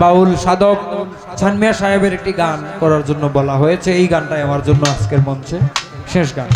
বাউল সাধক ছানমিয়া সাহেবের একটি গান করার জন্য বলা হয়েছে। এই গানটাই আমার জন্য আজকের মঞ্চে শেষ গান।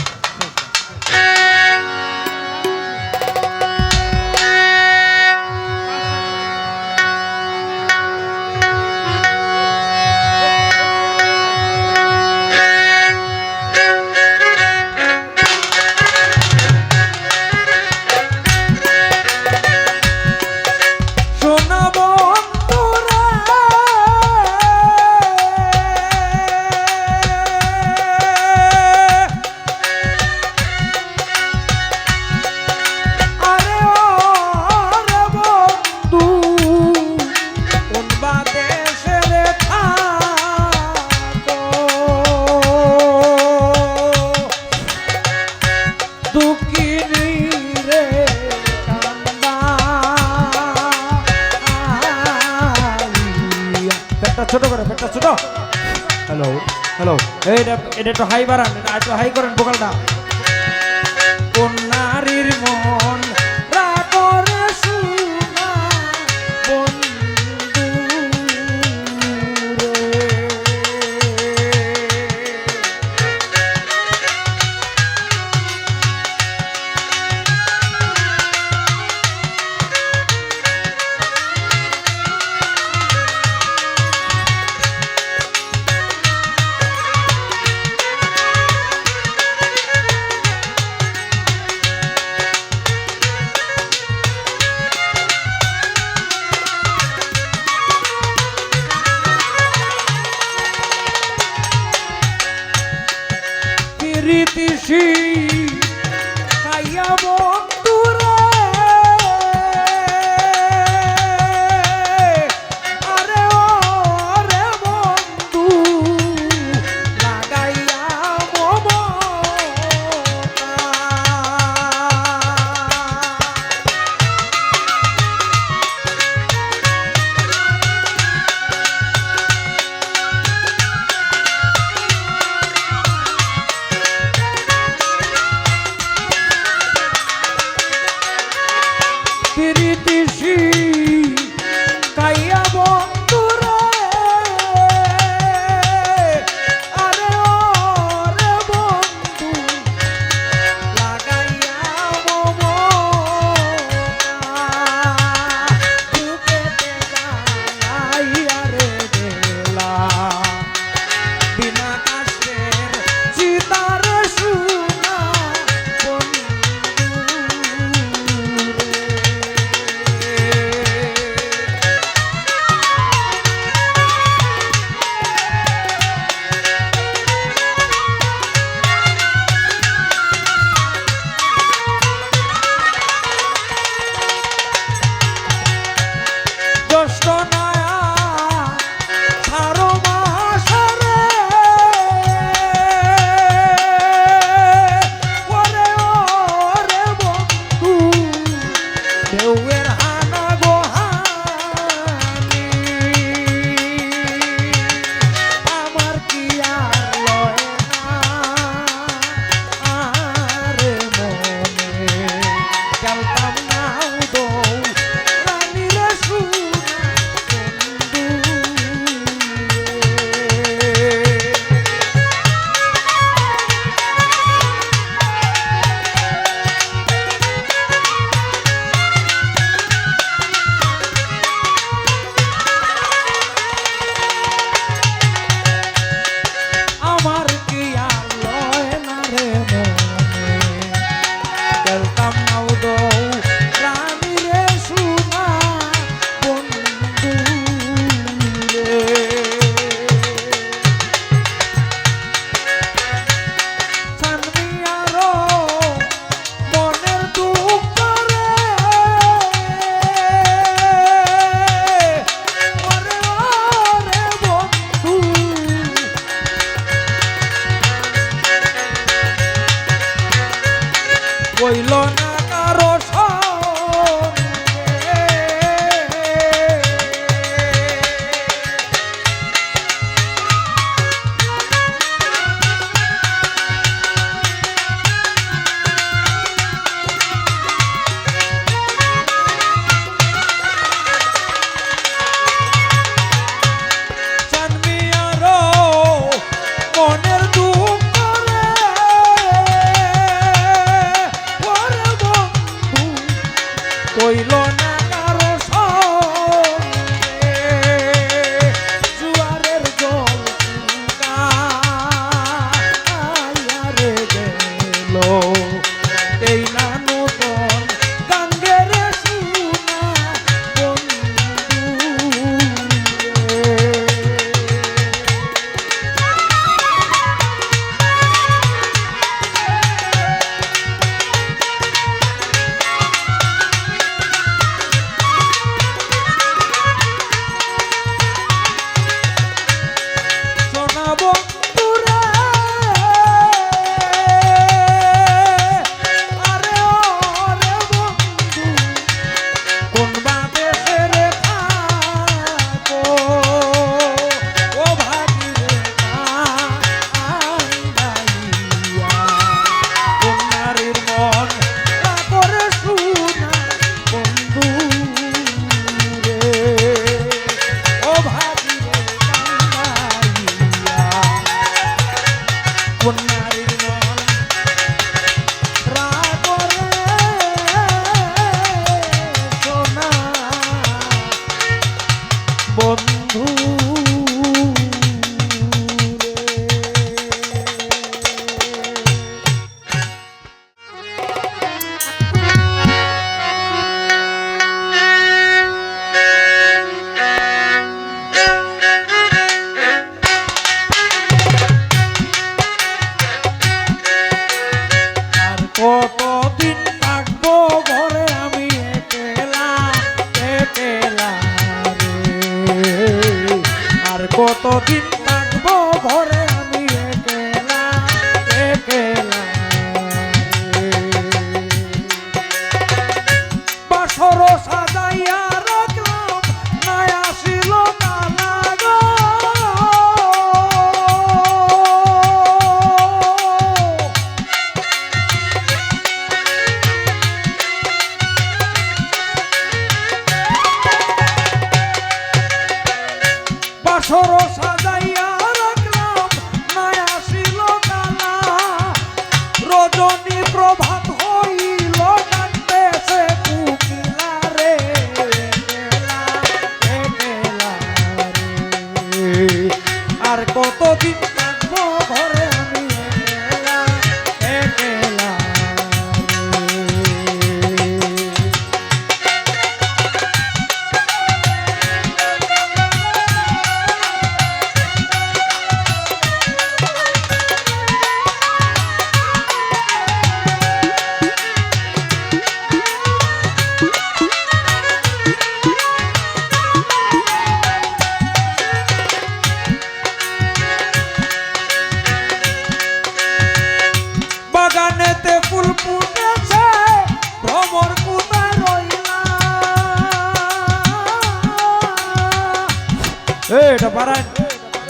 হ্যালো এটা এটা একটু হাই বাড়ান এটা একটু হাই করেন বোকালটা কোন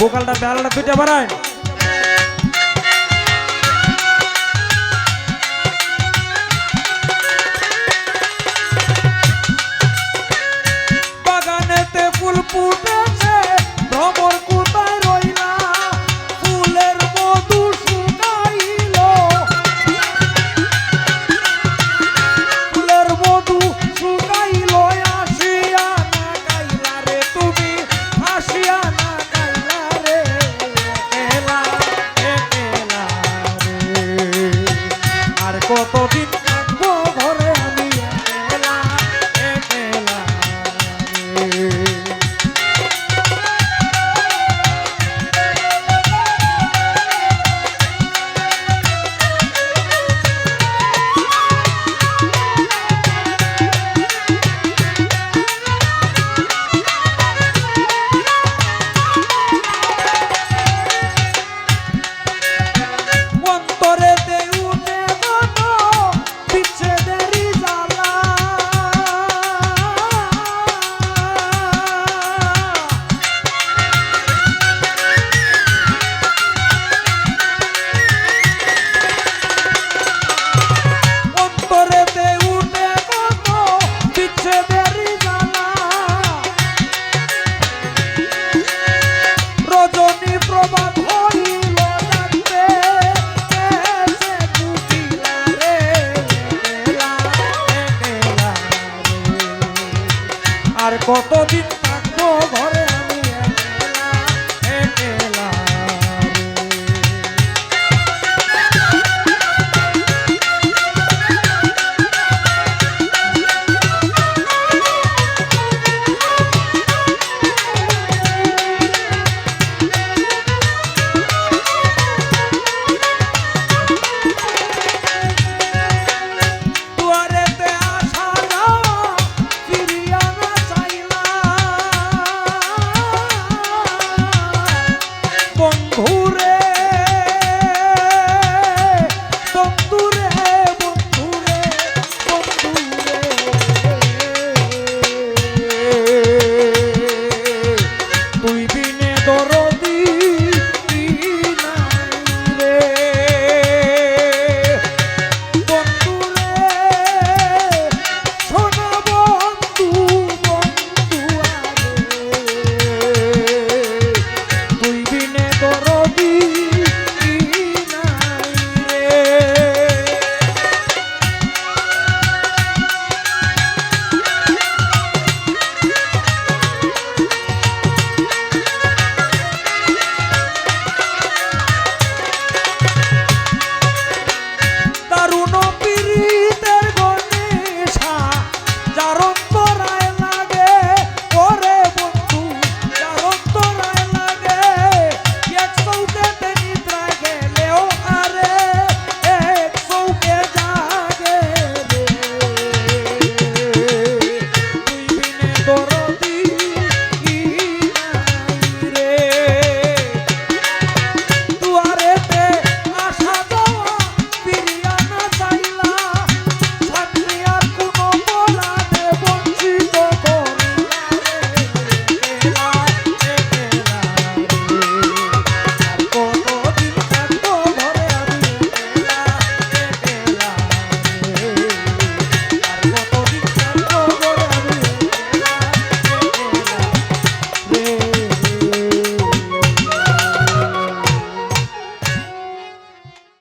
বোকালটা বেলাটা দুইটা বাড়ান